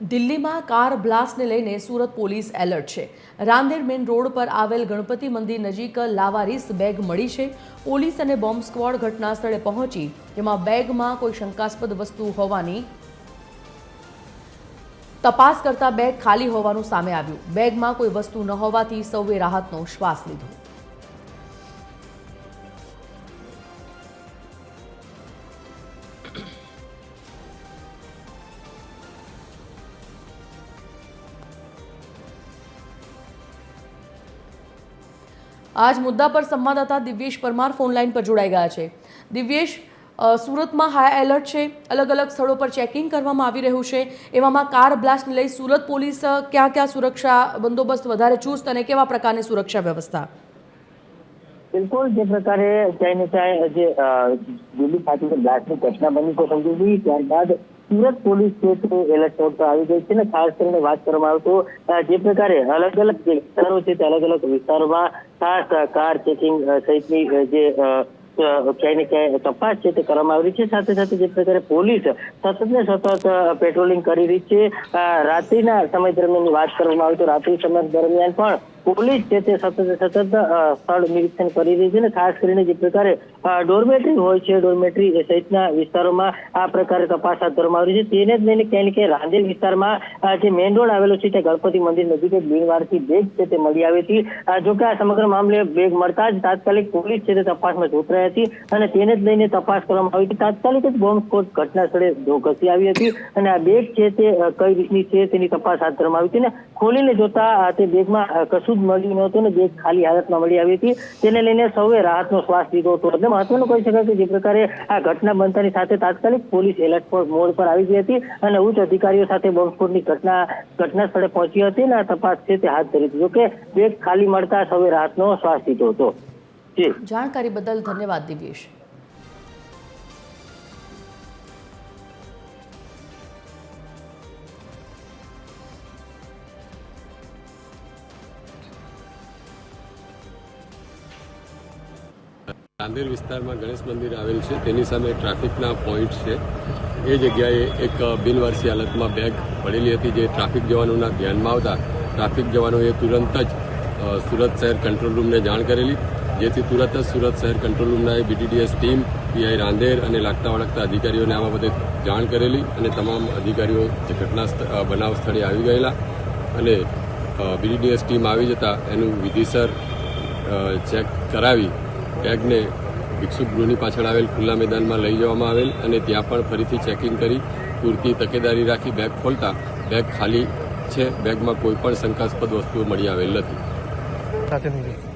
દિલ્હીમાં કાર બ્લાસ્ટને લઈને Surat police alert છે. રાંદેર મેન રોડ પર આવેલ ગણપતિ મંદિર નજીક લાવારીસ બેગ મળી છે. પોલીસ અને બોમ્બ સ્ક્વોડ ઘટના સ્થળે પહોંચી, જેમાં બેગમાં કોઈ શંકાસ્પદ વસ્તુ હોવાની તપાસ કરતા બેગ ખાલી હોવાનું સામે આવ્યું. બેગમાં કોઈ વસ્તુ ન હોવાથી સૌએ રાહતનો શ્વાસ લીધો. આજ મુદ્દા પર સંવાદદાતા દિવ્યેશ પરમાર ફોનલાઈન પર જોડાઈ ગયા છે. દિવ્યેશ સુરતમાં હાઈ એલર્ટ છે. અલગ અલગ સ્થળો પર ચેકિંગ કરવામાં આવી રહ્યું છે. એવામાં કાર બ્લાસ્ટને લઈ સુરત પોલીસ ક્યાં ક્યાં સુરક્ષા બંદોબસ્ત વધારે ચુસ્ત અને કેવા પ્રકારની સુરક્ષા વ્યવસ્થા? બિલકુલ, જે પ્રકારે ક્યાંય ને ક્યાંય જે દિલ્હી ખાતે બ્લાસ્ટની ઘટના બની સમજી હતી ત્યારબાદ સુરત પોલીસ છે તે એલર્ટ મોડ પર આવી ગઈ છે ને, ખાસ કરીને વાત કરવામાં આવે તો જે પ્રકારે અલગ અલગ જે વિસ્તારો છે, તે અલગ અલગ વિસ્તારોમાં ખાસ કાર ચેકિંગ સહિતની જે ક્યાંય ને ક્યાંય તપાસ છે તે કરવામાં આવી છે. સાથે સાથે જે પ્રકારે પોલીસ સતત ને સતત પેટ્રોલિંગ કરી રહી છે. રાત્રિના સમય દરમિયાન વાત કરવામાં આવે તો રાત્રિ સમય દરમિયાન પણ પોલીસ છે તે સતત સતત સ્થળ નિરીક્ષણ કરી રહી છે અને ખાસ કરીને જે પ્રકારે ડોરમેટ્રી હોય છે ડોરમેટ્રી સહિતના વિસ્તારોમાં આ પ્રકારે તપાસ હાથ ધરવામાં આવી છે. તેને જ લઈને ક્યાંય કે રાંદેર વિસ્તારમાં જે મેઇન રોડ આવેલો છે ત્યાં ગણપતિ મંદિર નજીક એક બિનવારસી બેગ છે તે મળી આવી હતી અ, જો કે આ સમગ્ર મામલે બેગ મળતા જ તાત્કાલિક પોલીસ છે તે તપાસમાં જોતરાઈ હતી અને તેને જ લઈને તપાસ કરવામાં આવી હતી. તાત્કાલિક જ બોમ્બ સ્ફોટ ઘટના સ્થળે ઘસી આવી હતી અને આ બેગ છે તે કઈ રીતની છે તેની તપાસ હાથ ધરવામાં આવી હતી ને ખોલીને જોતા તે બેગમાં કશું જ મળ્યું નહોતું ને બેગ ખાલી હાલતમાં મળી આવી હતી. તેને લઈને સૌએ રાહતનો શ્વાસ લીધો હતો. એટલે મહત્વનું કહી શકાય કે જે પ્રકારે આ ઘટના બનતાની સાથે તાત્કાલિક પોલીસ એલર્ટ પર મોડ પર આવી ગઈ હતી અને ઉચ્ચ અધિકારીઓ સાથે બોમ્બસ્ફોટની ઘટના ઘટના સ્થળે પહોંચી હતી અને આ તપાસ છે તે હાથ ધરી હતી. જોકે બેગ ખાલી મળતા સૌએ રાહતનો શ્વાસ લીધો હતો. જી. જાણકારી બદલ ધન્યવાદ દિવ્યેશ. રાંદેર વિસ્તારમાં ગણેશ મંદિર આવેલ છે. તેની સામે ટ્રાફિકના પોઈન્ટ છે. એ જગ્યાએ એક બિનવારસી હાલતમાં બેગ પડેલી હતી જે ટ્રાફિક જવાનોના ધ્યાનમાં આવતા ટ્રાફિક જવાનોએ તુરંત જ સુરત શહેર કંટ્રોલ રૂમને જાણ કરેલી. જેથી તુરંત જ સુરત શહેર કંટ્રોલ રૂમના બીડીડીએસ ટીમ પીઆઈ રાંદેર અને લાગતા વળગતા અધિકારીઓને આ બધે જાણ કરેલી અને તમામ અધિકારીઓ ઘટના બનાવ સ્થળે આવી ગયેલા અને બીડીડીએસ ટીમ આવી જતાં એનું વિધિસર ચેક કરાવી બેગને ભિક્ષુક ગૃહની પાછળ આવેલ ખુલ્લા મેદાનમાં લઈ જવામાં આવેલ અને ત્યાં પણ ફરીથી ચેકિંગ કરી, પૂરતી તકેદારી રાખી બેગ ખોલતા બેગ ખાલી છે બેગમાં કોઈ પણ શંકાસ્પદ વસ્તુઓ મળી આવેલ નથી.